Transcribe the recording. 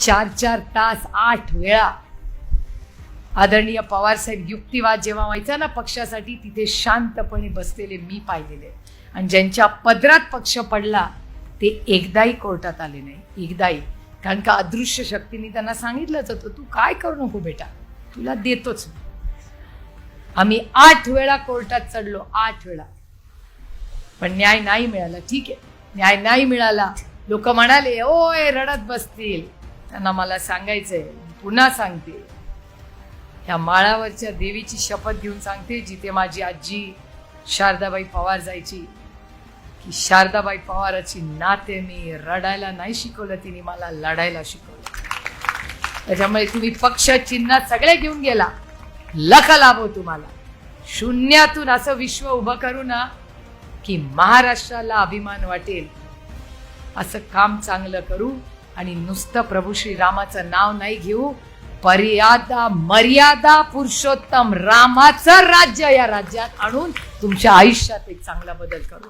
चार चार तास आठ वेळा. आदरणीय पवारसाहेब युक्तिवाद जेव्हा व्हायचा ना पक्षासाठी तिथे शांतपणे बसलेले मी पाहिलेले. आणि ज्यांच्या पदरात पक्ष पडला ते एकदाही कोर्टात आले नाही. एकदाही. कारण का अदृश्य शक्तीने त्यांना सांगितलंच होतं तू काय करू नको बेटा? तुला देतोच आम्ही आठ वेळा कोर्टात चढलो आठ वेळा. पण न्याय नाही मिळाला. ठीक आहे. न्याय नाही मिळाला. लोक म्हणाले ओय रडत बसतील. त्यांना मला सांगायचंय पुन्हा सांगते. ह्या माळावरच्या देवीची शपथ घेऊन सांगते जिथे माझी आजी शारदाबाई पवार जायची. की शारदाबाई पवाराची नाते मी रडायला नाही शिकवलं तिने मला लढायला शिकवलं. त्याच्यामुळे तुम्ही पक्ष चिन्ह सगळे घेऊन गेला. लख लाभो तुम्हाला. शून्यातून असं विश्व उभं करू ना की महाराष्ट्राला अभिमान वाटेल. असं काम चांगलं करू आणि नुसतं प्रभू श्रीरामाचं नाव नाही घेऊ पर्यादा मर्यादा पुरुषोत्तम रामाचं राज्य या राज्यात आणून तुमच्या आयुष्यात एक चांगला बदल करू